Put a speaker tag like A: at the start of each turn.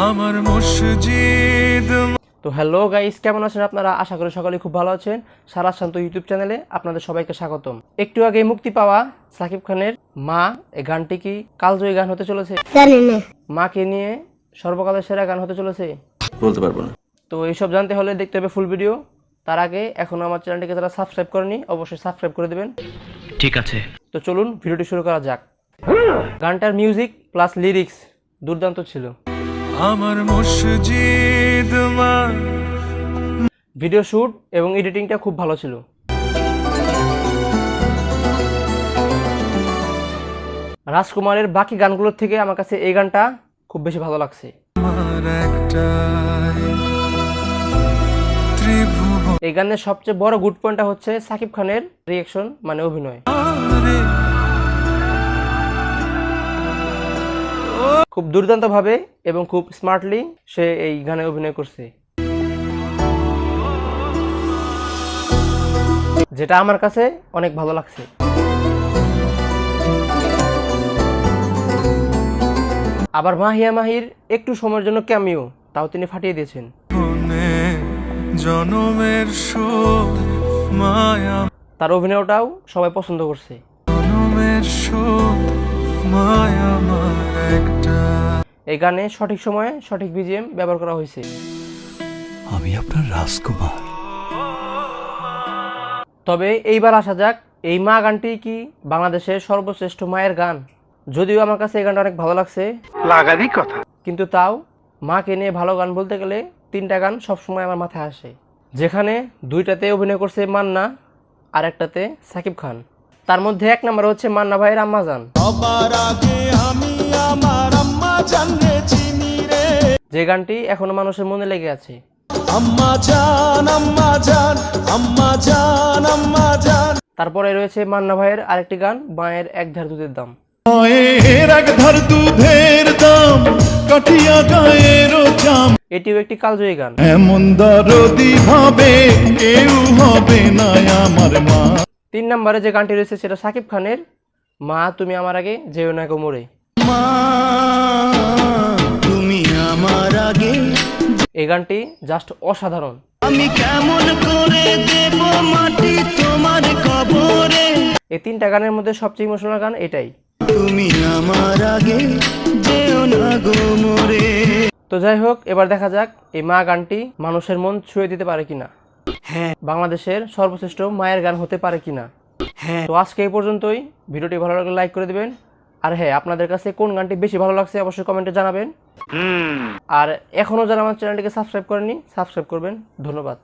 A: আমার মসজিদ
B: তো হ্যালো গাইস কেমন আছেন আপনারা? আশা করি সকলেই খুব ভালো আছেন। সারা শান্ত ইউটিউব চ্যানেলে আপনাদের সবাইকে স্বাগতম। একটু আগে মুক্তি পাওয়া সাকিব খানের মা এই গানটি কি কালজয়ী গান হতে চলেছে?
C: জানি না।
B: মাকে নিয়ে সর্বকালের সেরা গান হতে চলেছে?
D: বলতে পারব না।
B: তো এইসব জানতে হলে দেখতে হবে ফুল ভিডিও। তার আগে এখনও আমার চ্যানেলটিকে যারা সাবস্ক্রাইব করেনি অবশ্যই সাবস্ক্রাইব করে দেবেন।
D: ঠিক আছে।
B: তো চলুন ভিডিওটি শুরু করা যাক। গানটার মিউজিক প্লাস লিরিক্স দুর্দান্ত ছিল।
A: আমার মসজিদ মা
B: ভিডিও শ্যুট এবং এডিটিংটা খুব ভালো ছিল। রাজকুমারের বাকি গানগুলোর থেকে আমার কাছে এই গানটা খুব বেশি ভালো লাগছে। এই গানের সবচেয়ে বড় গুড পয়েন্টটা হচ্ছে সাকিব খানের রিয়েকশন মানে অভিনয়। খুব দুর্দান্তভাবে এবং খুব স্মার্টলি সে এই গানে অভিনয় করছে। যেটা আমার কাছে অনেক ভালো লাগছে। আবার মাহিয়া মাহির একটু সময়ের জন্য ক্যামিও তাও তিনি ফাটিয়ে দিয়েছেন।
A: জনমের মায়া।
B: তার অভিনয়টাও সবাই পছন্দ করছে।
A: জনমের মায়া।
B: এই গানে সঠিক সময়ে সঠিক বিজিএম ব্যবহার করা হয়েছে।
A: আমি আপনার রাজকুমার।
B: তবে এইবার আসা যাক এই মা গানটি কি বাংলাদেশের সর্বশ্রেষ্ঠ মায়ের গান? যদিও আমার কাছে এই গানটা অনেক ভালো লাগছে।
E: লাগারই কথা।
B: কিন্তু তাও মাকে নিয়ে ভালো গান বলতে গেলে তিনটা গান সবসময় আমার মাথায় আসে। যেখানে দুইটাতে অভিনয় করছে মান্না আর একটাতে সাকিব খান। তার মধ্যে এক নম্বর হচ্ছে মান্না ভাইয়ের আম্মাজান। যে গানটি এখনও মানুষের মনে লেগে আছে। তারপরে রয়েছে মান্না ভাইয়ের আরেকটি গান মায়ের এক ধার দুধের দাম।
F: মায়ের এক ধার দুধের দাম কাটিয়া গায়ের জাম।
B: এটিও একটি কালজয়ী গান।
F: এমন দরদি ভাবে কেউ হবে না আমার মা।
B: তিন নম্বরে যে গানটি রয়েছে সেটা সাকিব খানের মা তুমি আমার আগে যেও না গো মোরে।
F: মা তুমি আমার আগে।
B: এই গানটি জাস্ট অসাধারণ।
F: আমি কেমন করে দেব মাটি তোমার কবরে?
B: এই তিনটা গানের মধ্যে সবচেয়ে ইমোশনাল গান এটাই।
F: তুমি আমার আগে যেও না গো মোরে।
B: তো যাই হোক এবার দেখা যাক এই মা গানটি মানুষের মন ছুঁয়ে দিতে পারে কিনা। হ্যাঁ। বাংলাদেশের সর্বশ্রেষ্ঠ মায়ের গান হতে পারে কিনা। হ্যাঁ। তো আজকে এই পর্যন্তই। ভিডিওটি ভালো লাগলে লাইক করে দিবেন। আর হ্যাঁ আপনাদের কাছে কোন গানটি বেশি ভালো লাগছে অবশ্যই কমেন্টে জানাবেন। আর এখনও যারা আমার চ্যানেলটিকে সাবস্ক্রাইব করেনি সাবস্ক্রাইব করবেন। ধন্যবাদ।